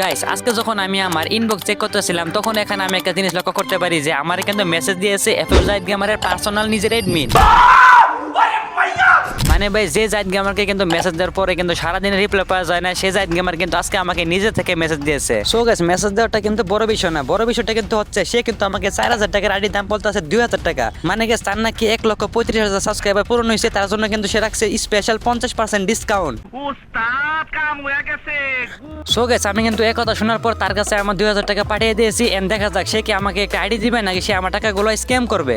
Guys আজকে যখন আমি আমার ইনবক্স চেক করতেছিলাম, তখন এখানে আমি একটা জিনিস লক্ষ্য করতে পারি যে আমার কিন্তু মেসেজ দিয়েছে এফএল জাহিদ গেমারের পার্সোনাল নিজের এডমিন মানে ভাই যে জাহিদ গেমারকে কিন্তু মেসেজ দেওয়ার পরে কিন্তু সারাদিন রিপ্লাই পাওয়া যায় না সে জাহিদ গেমার কিন্তু আজকে আমাকে নিজে থেকে মেসেজ দিয়েছে। সো গাইস মেসেজ দেওয়াটা কিন্তু বড় বিষয় না। বড় বিষয়টা কিন্তু হচ্ছে সে কিন্তু আমাকে চার হাজার টাকার আইডির দাম বলতে আছে দুই হাজার টাকা। মানে গেছে তার নাকি এক লক্ষ পঁয়ত্রিশ হাজার সাবস্ক্রাইবার পূরণ হয়েছে তার জন্য কিন্তু সে রাখছে স্পেশাল পঞ্চাশ পার্সেন্ট ডিসকাউন্ট সো গেছে। আমি কিন্তু এক কথা শোনার পর তার কাছে আমার দুই হাজার টাকা পাঠিয়ে দিয়েছি এন্ড দেখা যাক সে কি আমাকে একটা আইডি দিবে নাকি সে আমার টাকাগুলো স্ক্যাম করবে।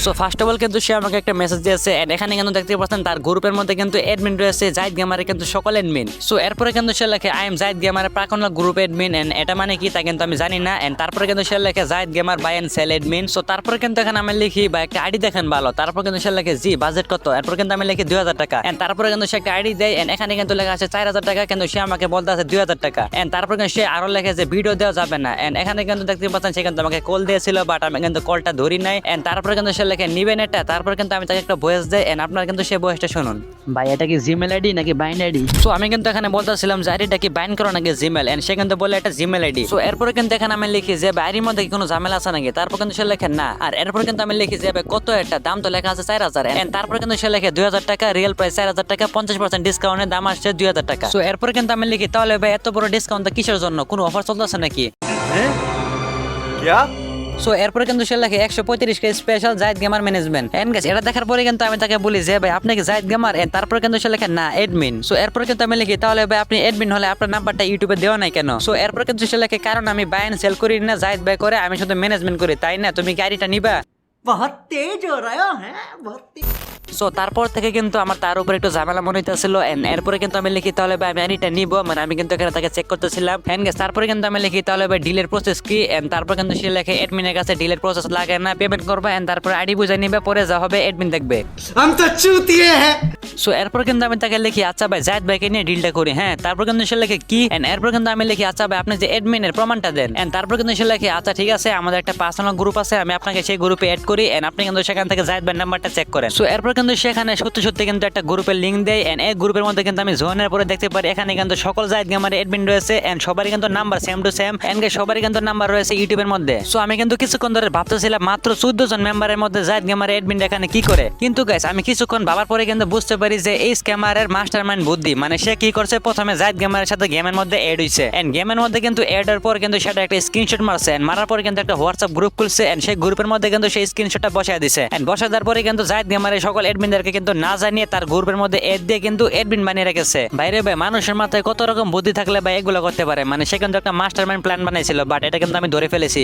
সো ফার্স্ট অফ অল কিন্তু সে আমাকে একটা মেসেজ দিয়েছে এন্ড এখানে কিন্তু দেখতে পাচ্ছেন তার গ্রুপের মধ্যে কিন্তু অ্যাডমিন রয়েছে জাহিদ গেমারে কিন্তু সকল অ্যাডমিন সো এরপরে কিন্তু সে লেখে আই এম জাহিদ গেমারের প্রাক্তন গ্রুপ অ্যাডমিন এন্ড এটা মানে কি তা কিন্তু আমি জানি না। এন্ড তারপরে কিন্তু সে লেখে Zahid gamer buy and sell admin so তারপরে কিন্তু এখানে আমি লিখি বা একটা আইডি দেখেন ভালো। তারপর কিন্তু সে লেখে, জি বাজেট কত? এরপর কিন্তু আমি লিখি, দুই হাজার টাকা। এন্ড তারপরে কিন্তু সে একটা আইডি দেয় এন্ড এখানে কিন্তু লেখা আছে, চার হাজার টাকা। কিন্তু সে আমাকে বলতে আছে, দুই হাজার টাকা। এন্ড তারপর কিন্তু সে আরও লেখে যে, ভিডিও দেওয়া যাবে না। এন্ড এখানে কিন্তু দেখতে পাচ্ছেন, সে কিন্তু আমাকে কল দিয়েছিল বাট আমি কিন্তু কলটা ধরি নাই। এন্ড তারপরে কিন্তু সে লেখে নিবেন এটা তারপর কিন্তু আমি তাকে একটা ভয়েস দেয় এন্ড আপনার কিন্তু সে ভয়েসটা শুনুন। ভাই এটা কি জিমেল আইডি নাকি বাইন আইডি সো আমি কিন্তু এখানে বলতেছিলাম যে আইডিটা কি বাইন করো নাকি জিমেল এন্ড সে কিন্তু বলে এটা জিমেল আইডি সো এরপরে কিন্তু এখানে আমি লিখি যে বাইরের মধ্যে কি কোনো ঝামেলা আছে নাকি? তারপর কিন্তু সে লেখে না। আর এরপর কিন্তু আমি লিখি যে ভাই কত এটা? দাম তো লেখা আছে চার হাজার। এন্ড তারপর কিন্তু সে লেখে দুই হাজার টাকা রিয়েল প্রাইস চার হাজার টাকা পঞ্চাশ পার্সেন্ট ডিসকাউন্টের দাম আসছে দুই হাজার টাকা। তো এরপর কিন্তু আমি লিখি তাহলে ভাই এত বড় ডিসকাউন্ট কিসের জন্য? কোনো অফার চলতেছে নাকি? क्या সো এরপরে কিন্তু সে লেখে, একশো পঁয়ত্রিশকে special Zayed gamer management and গেছে এটা দেখার পরে কিন্তু আমি তাকে বলি যে, ভাই, আপনি কি জায়দ গেমার এন্ড তারপরে কিন্তু সে লেখে, না এডমিন সো এরপরে কিন্তু আমি লিখি, তাহলে ভাই, আপনি এডমিন হলে আপনার নাম্বারটা ইউটিউবে দেওয়া নাই কেন? সো এরপরে কিন্তু সে লেখে, কারণ আমি বাই এন্ড সেল করি না জায়দ বাই করে আমি শুধু ম্যানেজমেন্ট করি, তাই না? তুমি গাড়িটা নিবা? বহুত তেজ হো রহা হ্যাঁ বহুত সো তারপর থেকে কিন্তু আমার তার উপর একটু ঝামেলা মনে হইতেছিল অ্যান্ড এরপরে কিন্তু আমি লিখি তাহলে ভাই আমি এটা নিবো। মানে আমি কিন্তু এখানে তাকে চেক করতেছিলাম। অ্যান্ড তারপরে কিন্তু আমি লিখি তাহলে ভাই ডিলের প্রসেস কি? অ্যান্ড তারপর কিন্তু সে লেখে অ্যাডমিনের কাছে ডিলের প্রসেস লাগে না পেমেন্ট করব অ্যান্ড তারপরে আইডি বুঝে নিবে পরে যা হবে অ্যাডমিন দেখবে। আমি তো চুতিয়ে সো এরপর কিন্তু আমি তাকে লিখি আচ্ছা ভাই জায়দ ভাইকে নিয়ে ডিলটা করি। হ্যাঁ তারপর কিন্তু সে লেখে কি? এন্ড এরপর কিন্তু আমি লিখি আচ্ছা ভাই আপনি যে অ্যাডমিনের প্রমাণটা দেন। এন্ড তারপর কিন্তু সে লেখে আচ্ছা ঠিক আছে আমাদের একটা পার্সোনাল গ্রুপ আছে আমি আপনাকে সেই গ্রুপে অ্যাড করি এন্ড আপনি কিন্তু সেখান থেকে জায়দ ভাই নাম্বারটা চেক করেন। সো এরপর কিন্তু সেখানে সত্যি সত্যি কিন্তু একটা গ্রুপের লিঙ্ক দেয় এন্ড এই গ্রুপের মধ্যে কিন্তু আমি জয়েনের পরে দেখতে পারি, এখানে কিন্তু সকল জায়দ গেমার এডমিন রয়েছে এন্ড সবারই কিন্তু number same to same and সবারই কিন্তু নাম্বার রয়েছে ইউটিউবের মধ্যে। সো আমি কিন্তু কিছুক্ষণ ধরে ভাবতেছিলাম, মাত্র চোদ্দ জন মেম্বারের মধ্যে জায়দ গেমার এডমিন এখানে কি করে? কিন্তু গাইস আমি কিছুক্ষণ ভাবার পরে কিন্তু বুঝতে পারি যে এই স্ক্যামারের মাস্টার মাইন্ড বুদ্ধি মানে সে কি করছে? প্রথমে জায়দ গেমারের সাথে গেমের মধ্যে এড হয়েছে এন্ড গেমের মধ্যে কিন্তু এড এর পর কিন্তু সেটা একটা স্ক্রিনশট মারছে এন্ড মারার পরে কিন্তু একটা হোয়াটসঅ্যাপ গ্রুপ খুলছে এন্ড সেই গ্রুপের মধ্যে কিন্তু সেই স্ক্রিনশটটা বসায় দিছে এন্ড বসায় দেওয়ার পরে কিন্তু জায়দ গেমারের সকল এডমিনদেরকে কিন্তু না জানিয়ে তার গ্রুপের মধ্যে এড দিয়ে কিন্তু এডমিন বানিয়ে রেখেছে। বাইরে ভাই, মানুষের মাথায় কত রকম বুদ্ধি থাকলে ভাই এগুলো করতে পারে? মানে সে কিন্তু একটা মাস্টার মাইন্ড প্ল্যান বানাইছিল বাট এটা কিন্তু আমি ধরে ফেলেছি।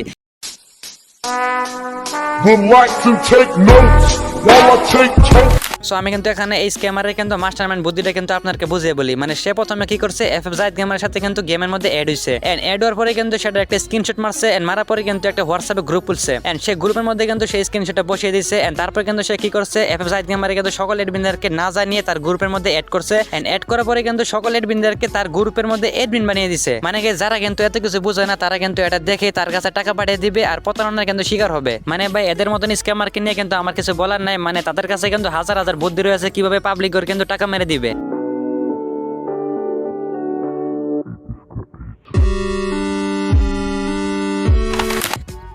Would like to take notes? While I take. So আমি কিন্তু এখানে এই স্ক্যামারের কিন্তু মাস্টারমাইন্ড বুদ্ধিটা কিন্তু আপনাকে বুঝিয়ে বলি। মানে সে প্রথমে কি করছে এফ এফ জাহিদ গেমারের সাথে কিন্তু গেমের মধ্যে অ্যাড হয়েছে এন্ড অ্যাড হওয়ার পরে কিন্তু সেটা একটা স্ক্রিনশট মারছে এন্ড মারার পরে কিন্তু একটা হোয়াটসঅ্যাপে গ্রুপ খুলছে। এন্ড সেই গ্রুপের মধ্যে কিন্তু সেই স্ক্রিনশটটা বসিয়ে দিয়েছে এন্ড তারপর কিন্তু সে কি করছে এফ এফ জাহিদ গেমারে কিন্তু সকল এডমিনদেরকে না জানিয়ে তার গ্রুপের মধ্যে অ্যাড করছে। এন্ড অ্যাড করার পরে কিন্তু সকল এডমিনদেরকে তার গ্রুপের মধ্যে এডমিন বানিয়ে দিছে। মানে কি, যারা কিন্তু এত কিছু বুঝে না, তারা কিন্তু এটা দেখে তার কাছে টাকা পাঠিয়ে দিবে, আর প্রতারণার কিন্তু শিকার হবে। মানে ভাই, এদের মতন স্ক্যামারকে নিয়ে কিন্তু আমার কিছু বলার নাই। মানে তাদের কাছে কিন্তু হাজার হাজার বুদ্ধি রয়েছে কীভাবে পাবলিক কিন্তু টাকা মেরে দিবে।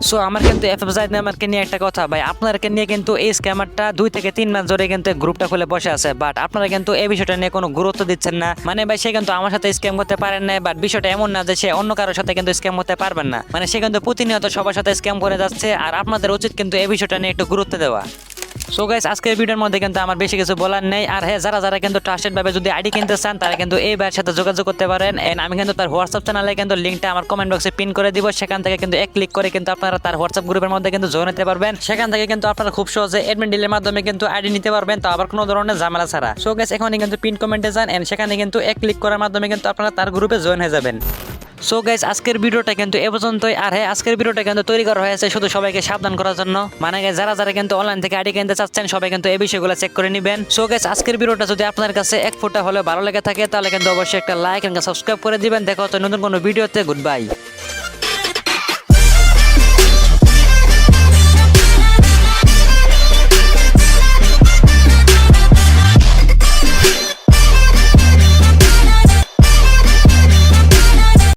সো আমার কিন্তু এফ এফ জাহিদ নামারকে নিয়ে একটা কথা, ভাই। আপনাদেরকে নিয়ে কিন্তু এই স্ক্যামারটা দুই থেকে তিন মাস ধরে কিন্তু গ্রুপটা খুলে বসে আছে। বাট আপনারা কিন্তু এই বিষয়টা নিয়ে কোনো গুরুত্ব দিচ্ছেন না। মানে ভাই, সে কিন্তু আমার সাথে স্ক্যাম করতে পারেন না বাট বিষয়টা এমন না যে সে অন্য কারোর সাথে কিন্তু স্ক্যাম করতে পারবেন না। মানে সে কিন্তু প্রতিনিয়ত সবার সাথে স্ক্যাম করে যাচ্ছে। আর আপনাদের উচিত কিন্তু এই বিষয়টা নিয়ে একটু গুরুত্ব দেওয়া। সো গাইস আজকের ভিডিওর মধ্যে কিন্তু আমার বেশি কিছু বলার নেই। আর হ্যাঁ যারা যারা কিন্তু ট্রাস্টেড ভাবে যদি আইডি কিনতে চান, তারা কিন্তু এই ভাইয়ের সাথে যোগাযোগ করতে পারেন। এন্ড আমি কিন্তু তার হোয়াটসঅ্যাপ চ্যানেলে কিন্তু লিঙ্কটা আমার কমেন্ট বক্সে পিন করে দিব। সেখান থেকে কিন্তু এক ক্লিক করে কিন্তু আপনারা তার হোয়াটসঅ্যাপ গ্রুপের মধ্যে কিন্তু জয়েন হতে পারবেন। সেখান থেকে কিন্তু আপনারা খুব সহজে এডমিন ডিলের মাধ্যমে কিন্তু আইডি নিতে পারবেন। তো আবার কোনো ধরনের ঝামেলা ছাড়া। সো গাইস এখানে কিন্তু পিন কমেন্টে যান। এন্ড সেখানে কিন্তু এক ক্লিক করার মাধ্যমে কিন্তু আপনারা তার গ্রুপে জয়েন হয়ে যাবেন। সো গাইজ আজকের ভিডিওটা কিন্তু এ পর্যন্তই। আর হ্যাঁ আজকের ভিডিওটা কিন্তু তৈরি করা হয়েছে শুধু সবাইকে সাবধান করার জন্য। মানে যারা যারা কিন্তু অনলাইন থেকে আইডি কিনতে চাচ্ছেন, সবাই কিন্তু এই বিষয়গুলো চেক করে নেবেন। সো গাইজ আজকের ভিডিওটা যদি আপনার কাছে এক ফুটা হলে ভালো লেগে থাকে, তাহলে কিন্তু অবশ্যই একটা লাইক এবং সাবস্ক্রাইব করে দিবেন। দেখা হচ্ছে নতুন কোনো ভিডিওতে। Good bye